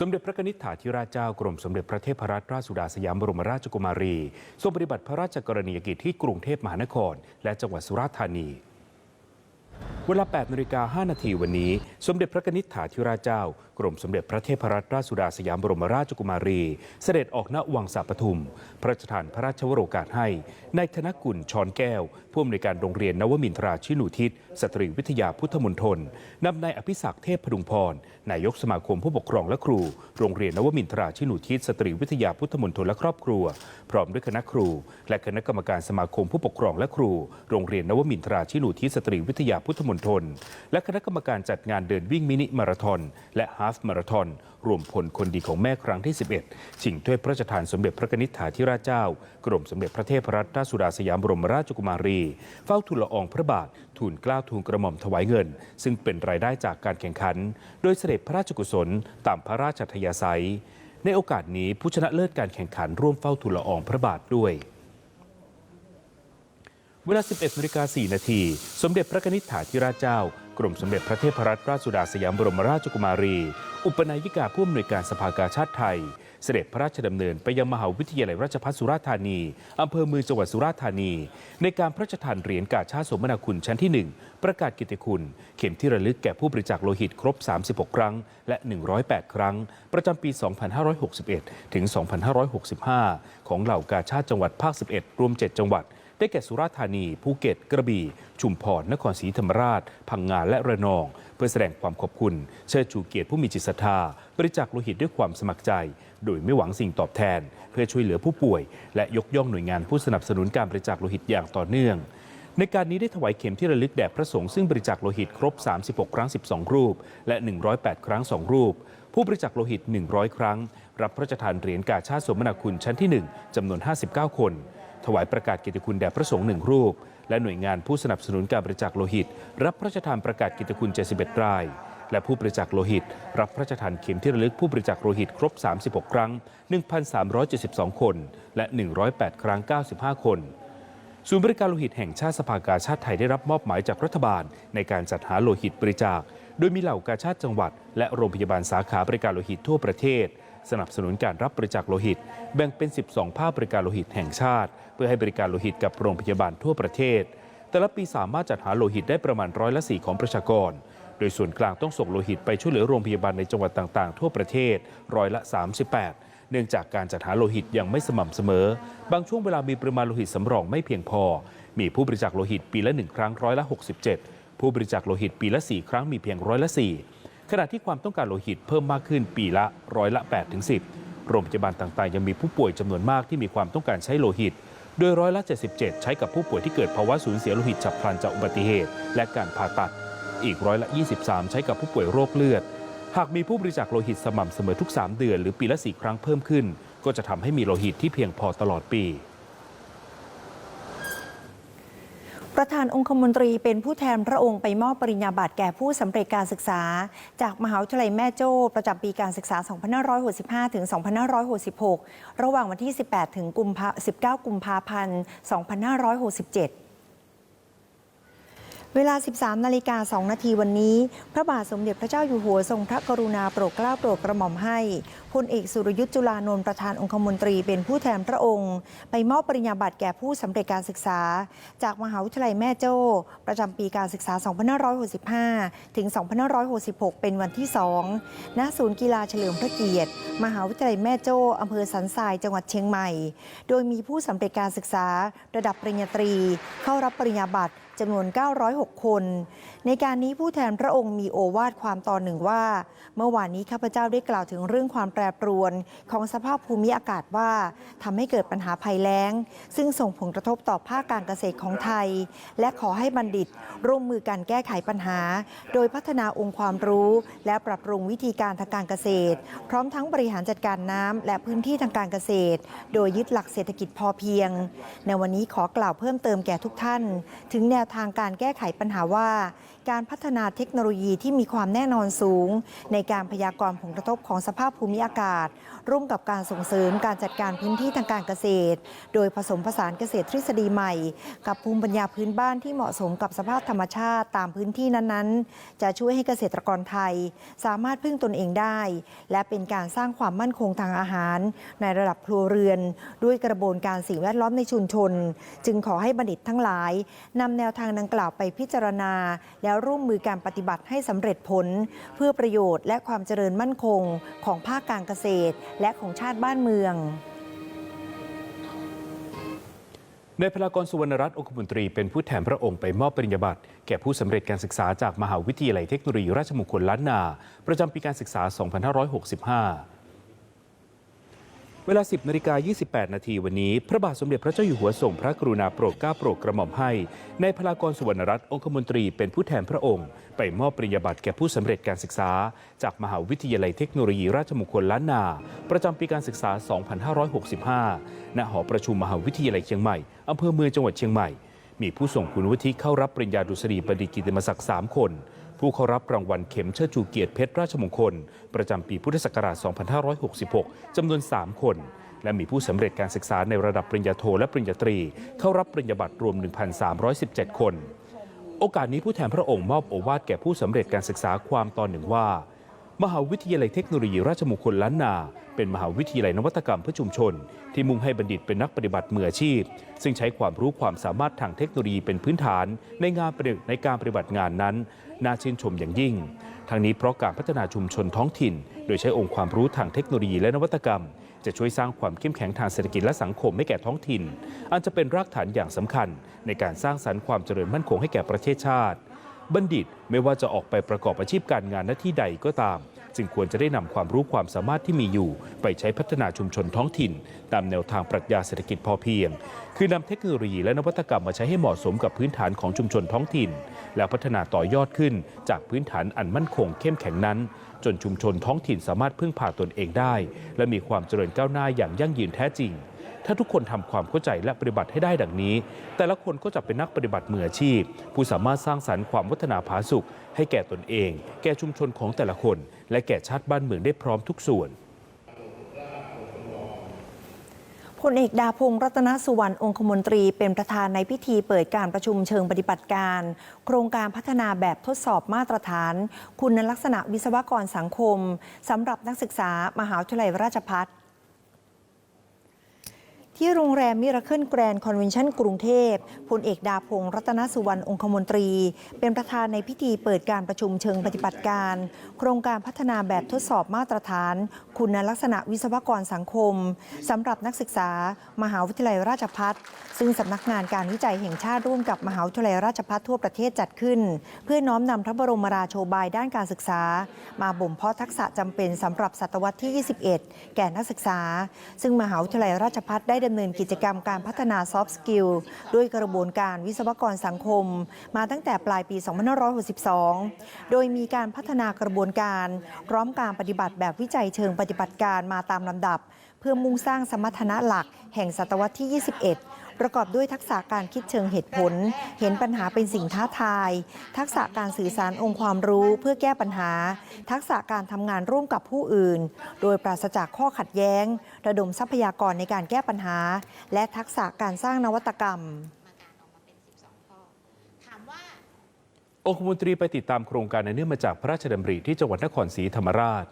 สมเด็จพระนิษฐาธิราชเจ้ากรมสมเด็จพระเทพรัตนราชสุดาสยามบรมราชกุมารีทรงปฏิบัติพระราชกรณียกิจที่กรุงเทพมหานคร และจังหวัดสุราษฎร์ธานี เวลา8นาฬิกา5นาทีวันนี้ สมเด็จพระนิษฐาธิราชเจ้ากรมสมเด็จพระเทพรัตนราชสุดาสยามบรมราชกุมารี เสด็จออกณวังสาปทุม พระราชทานพระราชวโรกาสให้นายธนกุลชอนแก้ว ผู้อำนวยการโรงเรียนนวมินทราชินูทิศสตรีวิทยาพุทธมณฑลนำนายอภิศักดิ์เทพพดุงพรนายกสมาคมผู้ปกครองและครู โรงเรียนนวมินทราชินูทิศสตรีวิทยาพุทธมณฑลและครอบครัว พร้อมด้วยคณะครู และคณะกรรมการสมาคมผู้ปกครองและครู โรงเรียนนวมินทราชินูทิศสตรีวิทยาพุทธมณฑลและคณะกรรมการจัดงานเดินวิ่งมินิมาราธอนและฮาฟมาราธอน รวมพลคนดีของแม่ครั้งที่ 11 ชิงถ้วยพระราชทานสมเด็จพระนิษฐาธิราชเจ้า กรมสมเด็จพระเทพรัตนราชสุดาสยามบรมราชกุมารี เฝ้าทูลละอองพระบาททูลกล้าทูลกระหม่อมถวายเงิน ซึ่งเป็นรายได้จากการแข่งขัน โดยเสด็จพระราชกุศลตามพระราชทยาศัย ในโอกาสนี้ผู้ชนะเลิศการแข่งขันร่วมเฝ้าทูลละอองพระบาทด้วยเวลา 11นาฬิกา4นาที สมเด็จพระนิษฐาธิราชเจ้า กรมสมเด็จพระเทพรัตนราชสุดาสยามบรมราชกุมารี อุปนายิกาผู้อำนวยการสภากาชาติไทย เสด็จพระราชดำเนินไปยังมหาวิทยาลัยราชภัฏสุราษฎร์ธานี อำเภอเมืองจังหวัดสุราษฎร์ธานี ในการพระราชทานเหรียญกาชาติสมนาคุณชั้นที่ 1 ประกาศกิตติคุณ เข็มที่ระลึกแก่ผู้บริจาคโลหิตครบ 36 ครั้ง และ 108 ครั้ง ประจำปี 2561 ถึง 2565 ของเหล่ากาชาติจังหวัดภาค 11 รวม 7 จังหวัด ได้แก่สุราษฎร์ธานี ภูเก็ต กระบี่ ชุมพร นครศรีธรรมราช พังงา และระนอง เพื่อแสดงความขอบคุณ เชิดชูเกียรติผู้มีจิตศรัทธา บริจาคโลหิตด้วยความสมัครใจ โดยไม่หวังสิ่งตอบแทน เพื่อช่วยเหลือผู้ป่วย และยกย่องหน่วยงานผู้สนับสนุนการบริจาคโลหิตอย่างต่อเนื่องในการนี้ได้ถวายเข็มที่ระลึกแด่พระสงฆ์ซึ่งบริจาคโลหิตครบ 36 ครั้ง 12 รูป และ 108 ครั้ง 2 รูป ผู้บริจาคโลหิต 100 ครั้ง รับพระราชทานเหรียญกาชาติสมนาคุณชั้นที่ 1จำนวน 59 คน ถวายประกาศกียรติคุณแด่พระสงฆ์หนึ่งรูป และหน่วยงานผู้สนับสนุนการบริจาคโลหิต รับพระราชทานประกาศกียรติคุณ 71 ราย และผู้บริจาคโลหิต รับพระราชทานเข็มที่ระลึกผู้บริจาคโลหิตครบ 36 ครั้ง 1,372 คน และ 108 ครั้ง 95 คนศูนย์บริการโลหิตแห่งชาติสภากาชาติไทยได้รับมอบหมายจากรัฐบาล ในการจัดหาโลหิตบริจาค โดยมีเหล่ากาชาติจังหวัด และโรงพยาบาลสาขาบริการโลหิตทั่วประเทศ สนับสนุนการรับบริจาคโลหิต แบ่งเป็น 12 ภาคบริการโลหิตแห่งชาติ เพื่อให้บริการโลหิตกับโรงพยาบาลทั่วประเทศ แต่ละปีสามารถจัดหาโลหิตได้ประมาณร้อยละสี่ของประชากร โดยส่วนกลางต้องส่งโลหิตไปช่วยเหลือโรงพยาบาลในจังหวัดต่างๆ ทั่วประเทศร้อยละ 38เนื่องจากการจัดหาโลหิตยังไม่สม่ำเสมอ บางช่วงเวลามีปริมาณโลหิตสำรองไม่เพียงพอ มีผู้บริจาคโลหิตปีละ 1 ครั้งร้อยละ 67 ผู้บริจาคโลหิตปีละ 4 ครั้งมีเพียงร้อยละ 4 ขณะที่ความต้องการโลหิตเพิ่มมากขึ้นปีละร้อยละ8ถึง10 โรงพยาบาลต่างๆ ยังมีผู้ป่วยจำนวนมากที่มีความต้องการใช้โลหิต โดยร้อยละ 77 ใช้กับผู้ป่วยที่เกิดภาวะสูญเสียโลหิตฉับพลันจากอุบัติเหตุ และการผ่าตัด อีกร้อยละ 23 ใช้กับผู้ป่วยโรคเลือด หากมีผู้บริจาคโลหิตสม่ำเสมอทุก 3 เดือน หรือปีละ 4 ครั้งเพิ่มขึ้น ก็จะทำให้มีโลหิตที่เพียงพอตลอดปี ประธานองคมนตรีเป็นผู้แทนพระองค์ไปมอบปริญญาบัตรแก่ผู้สำเร็จการศึกษา จากมหาวิทยาลัยแม่โจ้ประจำปีการศึกษา 2565 ถึง 2566 ระหว่างวันที่ 18 ถึงกุมภา19 กุมภาพันธ์ 2567 เวลา 13 นาฬิกา 2 นาทีวันนี้ พระบาทสมเด็จพระเจ้าอยู่หัวทรงพระกรุณาโปรดเกล้าโปรดกระหม่อมให้พลเอกสุรยุทธ์จุลานนท์ประธานองคมนตรีเป็นผู้แทนพระองค์ ไปมอบปริญญาบัตรแก่ผู้สำเร็จการศึกษา จากมหาวิทยาลัยแม่โจ้ ประจำปีการศึกษา 2565 ถึง 2566 เป็นวันที่ 2 ณ ศูนย์กีฬาเฉลิมพระเกียรติ มหาวิทยาลัยแม่โจ้อำเภอสันทรายจังหวัดเชียงใหม่ โดยมีผู้สำเร็จการศึกษา ระดับปริญญาตรี เข้ารับปริญญาบัตร จำนวน 906 คน ในการนี้ผู้แทนพระองค์มีโอวาทความตอนหนึ่งว่า เมื่อวานนี้ข้าพเจ้าได้กล่าวถึงเรื่องความแปรปรวน ของสภาพภูมิอากาศว่าทำให้เกิดปัญหาภัยแล้ง ซึ่งส่งผลกระทบต่อภาคการเกษตรของไทย และขอให้บัณฑิต ร่วมมือกันแก้ไขปัญหา โดยพัฒนาองค์ความรู้ และปรับปรุงวิธีการทางการเกษตร พร้อมทั้งบริหารจัดการน้ำและพื้นที่ทางการเกษตร โดยยึดหลักเศรษฐกิจพอเพียง ในวันนี้ขอกล่าวเพิ่มเติมแก่ทุกท่าน ถึงแนวทางการแก้ไขปัญหาว่า การพัฒนาเทคโนโลยีที่มีความแน่นอนสูง ในการพยากรณ์ผลกระทบของสภาพภูมิอากาศ ร่วมกับการส่งเสริมการจัดการพื้นที่ทางการเกษตร โดยผสมผสานเกษตรทฤษฎีใหม่ กับภูมิปัญญาพื้นบ้านที่เหมาะสมกับสภาพธรรมชาติตามพื้นที่นั้นๆ จะช่วยให้เกษตรกรไทย สามารถพึ่งตนเองได้ และเป็นการสร้างความมั่นคงทางอาหาร ในระดับครัวเรือน ด้วยกระบวนการสิ่งแวดล้อมในชุมชน จึงขอให้บัณฑิตทั้งหลายนำแนวทางดังกล่าวไปพิจารณา แล้วร่วมมือการปฏิบัติให้สำเร็จผล เพื่อประโยชน์และความเจริญมั่นคงของภาคการเกษตร และของชาติบ้านเมืองในพลากรสุวรรณรัตน์องคมนตรีเป็นผู้แทนพระองค์ไปมอบปริญญาบัตรแก่ผู้สำเร็จการศึกษาจากมหาวิทยาลัยเทคโนโลยีราชมงคลล้านนา ประจำปีการศึกษา 2565 เวลา 10นาฬิกา28 นาทีวันนี้ พระบาทสมเด็จพระเจ้าอยู่หัวทรงพระกรุณาโปรดเกล้าโปรดกระหม่อมให้ในพลากรสุวรรณรัตน์องคมนตรีเป็นผู้แทนพระองค์ ไปมอบปริญญาบัตรแก่ผู้สำเร็จการศึกษา จากมหาวิทยาลัยเทคโนโลยีราชมงคลล้านนา ประจำปีการศึกษา 2565 ณ หอประชุมมหาวิทยาลัยเชียงใหม่อำเภอเมืองจังหวัดเชียงใหม่ มีผู้ส่งคุณวุฒิเข้ารับปริญญาดุษฎีบัณฑิตกิตติมศักดิ์3คน ผู้เข้ารับรางวัลเข็มเชิดชูเกียรติเพชรราชมงคล ประจำปีพุทธศักราช 2566 จำนวน 3 คน และมีผู้สำเร็จการศึกษาในระดับปริญญาโทและปริญญาตรี เข้ารับปริญญาบัตรรวม 1,317 คน โอกาสนี้ผู้แทนพระองค์มอบโอวาทแก่ผู้สำเร็จการศึกษาความตอนหนึ่งว่า มหาวิทยาลัยเทคโนโลยีราชมงคลล้านนา เป็นมหาวิทยาลัยนวัตกรรมเพื่อชุมชน ที่มุ่งให้บัณฑิตเป็นนักปฏิบัติมืออาชีพ ซึ่งใช้ความรู้ความสามารถทางเทคโนโลยีเป็นพื้นฐาน ในงานปฏิในการปฏิบัติงานนั้น น่าชื่นชมอย่างยิ่ง ทั้งนี้เพราะการพัฒนาชุมชนท้องถิ่น โดยใช้องค์ความรู้ทางเทคโนโลยีและนวัตกรรม จะช่วยสร้างความเข้มแข็งทางเศรษฐกิจและสังคมให้แก่ท้องถิ่น อันจะเป็นรากฐานอย่างสำคัญ ในการสร้างสรรค์ความเจริญมั่นคงให้แก่ประเทศชาติ บัณฑิตไม่ว่าจะออกไปประกอบอาชีพการงานหน้าที่ใดก็ตาม จึงควรจะได้นำความรู้ความสามารถที่มีอยู่ ไปใช้พัฒนาชุมชนท้องถิ่น ตามแนวทางปรัชญาเศรษฐกิจพอเพียง คือนำเทคโนโลยีและนวัตกรรมมาใช้ให้เหมาะสมกับพื้นฐานของชุมชนท้องถิ่น แล้วพัฒนาต่อยอดขึ้น จากพื้นฐานอันมั่นคงเข้มแข็งนั้น จนชุมชนท้องถิ่นสามารถพึ่งพาตนเองได้ และมีความเจริญก้าวหน้าอย่างยั่งยืนแท้จริง ถ้าทุกคนทำความเข้าใจและปฏิบัติให้ได้ดังนี้ แต่ละคนก็จะเป็นนักปฏิบัติมืออาชีพ ผู้สามารถสร้างสรรค์ความวัฒนาผาสุกให้แก่ตนเอง แก่ชุมชนของแต่ละคน และแก่ชาติบ้านเมืองได้พร้อมทุกส่วนพลเอกดาพงศ์รัตนสุวรรณองคมนตรีเป็นประธานในพิธีเปิดการประชุมเชิงปฏิบัติการ โครงการพัฒนาแบบทดสอบมาตรฐาน คุณลักษณะวิศวกรสังคมสำหรับนักศึกษามหาวิทยาลัยราชภัฏ ที่โรงแรมมิราเคิลแกรนด์คอนเวนชั่นกรุงเทพพลเอกดาพงศ์รัตนสุวรรณองคมนตรี เป็นประธานในพิธีเปิดการประชุมเชิงปฏิบัติการ โครงการพัฒนาแบบทดสอบมาตรฐาน คุณลักษณะวิศวกรสังคมสำหรับนักศึกษา มหาวิทยาลัยราชภัฏซึ่งสำนักงานการวิจัยแห่งชาติร่วมกับมหาวิทยาลัยราชภัฏทั่วประเทศจัดขึ้น เพื่อน้อมนำพระบรมราโชบายด้านการศึกษา มาบ่มเพาะทักษะจำเป็นสำหรับศตวรรษที่ 21 แก่นักศึกษา ซึ่งมหาวิทยาลัยราชภัฏได้ดำเนินกิจกรรมการพัฒนาซอฟต์สกิลด้วยกระบวนการวิศวกรสังคม มาตั้งแต่ปลายปี 2562 โดยมีการพัฒนากระบวนการ พร้อมการปฏิบัติแบบวิจัยเชิงปฏิบัติการมาตามลำดับ เพื่อมุ่งสร้างสมรรถนะหลักแห่งศตวรรษที่ 21 ประกอบด้วยทักษะการคิดเชิงเหตุผล เห็นปัญหาเป็นสิ่งท้าทาย ทักษะการสื่อสารองค์ความรู้เพื่อแก้ปัญหา ทักษะการทำงานร่วมกับผู้อื่น โดยปราศจากข้อขัดแย้ง ระดมทรัพยากรในการแก้ปัญหา และทักษะการสร้างนวัตกรรมองคมนตรีไปติดตามโครงการในเนื่องมาจากพระราชดำริที่จังหวัดนครศรีธรรมราช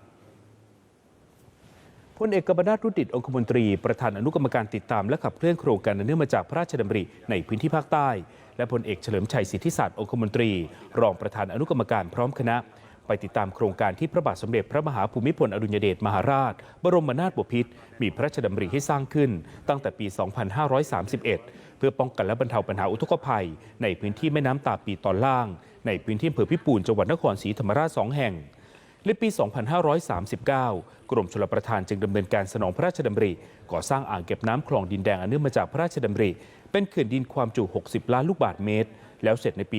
ลเอกกบนาถรุดดิตองคมนตรี ประธานอนุกรรมการติดตามและขับเคลื่อนโครงการเนื่องมาจากพระราชดำริในพื้นที่ภาคใต้ และพลเอกเฉลิมชัยสิทธิศาสตร์องคมนตรี รองประธานอนุกรรมการพร้อมคณะ ไปติดตามโครงการที่พระบาทสมเด็จพระมหาภูมิพลอดุลยเดชมหาราช บรมนาถบพิตรมีพระราชดำริให้สร้างขึ้น ตั้งแต่ปี 2531 เพื่อป้องกันและบรรเทาปัญหาอุทกภัย ในพื้นที่แม่น้ำตาปีตอนล่าง ในพื้นที่อำเภอพิปูนจังหวัดนครศรีธรรมราชสองแห่ง ในปี 2539 กรมชลประทานจึงดำเนินการสนองพระราชดำริ ก่อสร้างอ่างเก็บน้ำคลองดินแดงอันเนื่องมาจากพระราชดำริ เป็นเขื่อนดินความจุ 60 ล้านลูกบาศก์เมตร แล้วเสร็จในปี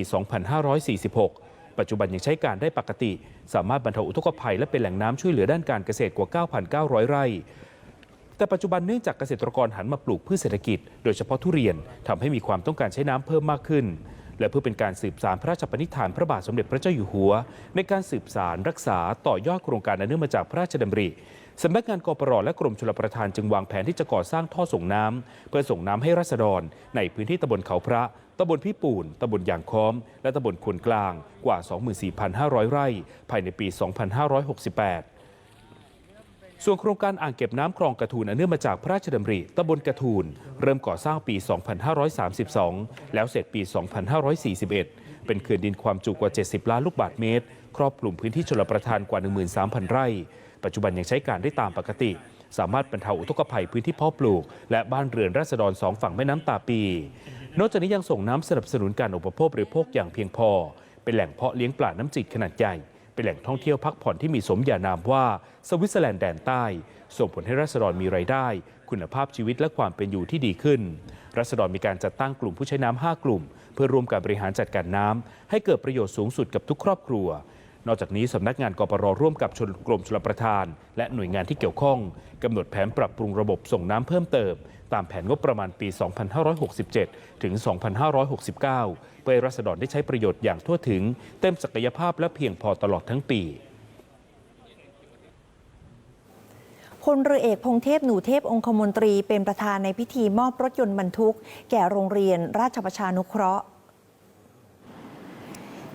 2546 ปัจจุบันยังใช้การได้ปกติ สามารถบรรเทาอุทกภัยและเป็นแหล่งน้ำช่วยเหลือด้านการเกษตรกว่า 9,900 ไร่แต่ปัจจุบันเนื่องจากเกษตรกรหันมาปลูกพืชเศรษฐกิจ โดยเฉพาะทุเรียนทำให้มีความต้องการใช้น้ำเพิ่มมากขึ้น และเพื่อเป็นการสืบสารพระราชปณิธานพระบาทสมเด็จพระเจ้าอยู่หัว ในการสืบสารรักษาต่อยอดโครงการอันเนื่องมาจากพระราชดำริสำนักงานกปรและกรมชลประทานจึงวางแผนที่จะก่อสร้างท่อส่งน้ำเพื่อส่งน้ำให้รัษฎร ในพื้นที่ตำบลเขาพระตำบลพิปูนตำบลยางค้อม และตำบลควนกลางกว่า 24,500 ไร่ ภายในปี 2568 ส่วนโครงการอ่างเก็บน้ำคลองกระทูลอันเนื่องมาจากพระราชดำริตำบลกระทูลเริ่มก่อสร้างปี 2532 แล้วเสร็จปี 2541 เป็นเขื่อนดินความจุกว่า 70 ล้านลูกบาศก์เมตร ครอบคลุมพื้นที่ชลประทานกว่า 13,000 ไร่ ปัจจุบันยังใช้การได้ตามปกติ สามารถบรรเทาอุทกภัยพื้นที่เพาะปลูก และบ้านเรือนราษฎรสองฝั่งแม่น้ำตาปี นอกจากนี้ยังส่งน้ำสนับสนุนการอุปโภคบริโภคอย่างเพียงพอ เป็นแหล่งเพาะเลี้ยงปลาน้ำจืดขนาดใหญ่ เป็นแหล่งท่องเที่ยวพักผ่อนที่มีสมญานามว่าสวิตเซอร์แลนด์แดนใต้ ส่งผลให้รัษฎรมีรายได้ คุณภาพชีวิตและความเป็นอยู่ที่ดีขึ้น รัษฎรมีการจัดตั้งกลุ่มผู้ใช้น้ำ5กลุ่ม เพื่อร่วมการบริหารจัดการน้ำให้เกิดประโยชน์สูงสุดกับทุกครอบครัว นอกจากนี้สำนักงานกปรร่วมกับชนกรมชลประทาน และหน่วยงานที่เกี่ยวข้องกำหนดแผนปรับปรุงระบบส่งน้ำเพิ่มเติม ตามแผนงบประมาณปี 2567 ถึง 2569 เพื่อให้รัษฎรได้ใช้ประโยชน์อย่างทั่วถึง เต็มศักยภาพและเพียงพอตลอดทั้งปีพลเรือเอกพงเทพหนูเทพองคมนตรีเป็นประธานในพิธีมอบรถยนต์บรรทุก แก่โรงเรียนราชประชานุเคราะห์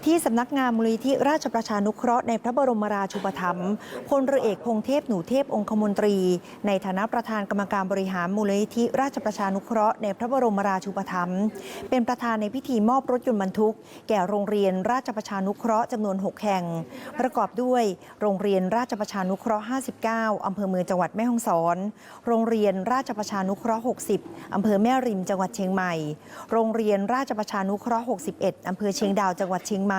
ที่สำนักงานมูลนิธิราชประชานุเคราะห์ในพระบรมราชูปถัมภ์พลเรือเอกพงเทพหนูเทพองคมนตรี ในฐานะประธานกรรมการบริหารมูลนิธิราชประชานุเคราะห์ในพระบรมราชูปถัมภ์เป็นประธานในพิธีมอบรถยนต์บรรทุก แก่โรงเรียนราชประชานุเคราะห์จำนวน 6 แห่ง ประกอบด้วยโรงเรียนราชประชานุเคราะห์ 59 อำเภอเมืองจังหวัดแม่ฮ่องสอน โรงเรียนราชประชานุเคราะห์ 60 อำเภอแม่ริมจังหวัดเชียงใหม่ โรงเรียนราชประชานุเคราะห์ 61 อำเภอเชียงดาวจังหวัดเชียงใหม่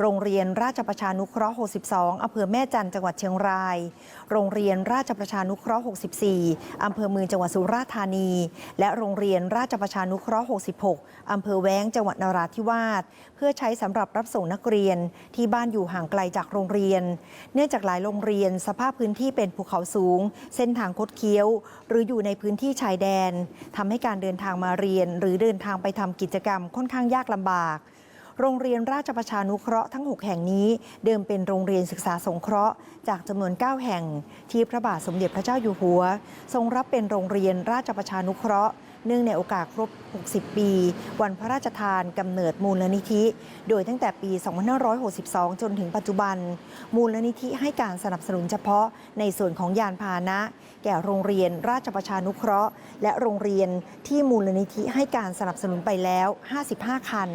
โรงเรียนราชประชานุเคราะห์ 62 อำเภอแม่จันทร์จังหวัดเชียงราย โรงเรียนราชประชานุเคราะห์ 64 อำเภอเมืองจังหวัดสุราษฎร์ธานี และโรงเรียนราชประชานุเคราะห์ 66 อำเภอแว้งจังหวัดนราธิวาส เพื่อใช้สำหรับรับส่งนักเรียนที่บ้านอยู่ห่างไกลจากโรงเรียน เนื่องจากหลายโรงเรียนสภาพพื้นที่เป็นภูเขาสูง เส้นทางคดเคี้ยว หรืออยู่ในพื้นที่ชายแดนทำให้การเดินทางมาเรียน หรือเดินทางไปทำกิจกรรมค่อนข้างยากลำบาก โรงเรียนราชประชานุเคราะห์ทั้ง 6 แห่งนี้ เดิมเป็นโรงเรียนศึกษาสงเคราะห์ จากจำนวน 9 แห่ง ที่พระบาทสมเด็จพระเจ้าอยู่หัว ทรงรับเป็นโรงเรียนราชประชานุเคราะห์เนื่องในโอกาสครบ 60 ปี วันพระราชทานกำเนิดมูลนิธิ โดยตั้งแต่ปี 2562 จนถึงปัจจุบัน มูลนิธิให้การสนับสนุนเฉพาะในส่วนของยานพาหนะ แก่โรงเรียนราชประชานุเคราะห์ และโรงเรียนที่มูลนิธิให้การสนับสนุนไปแล้ว 55 คัน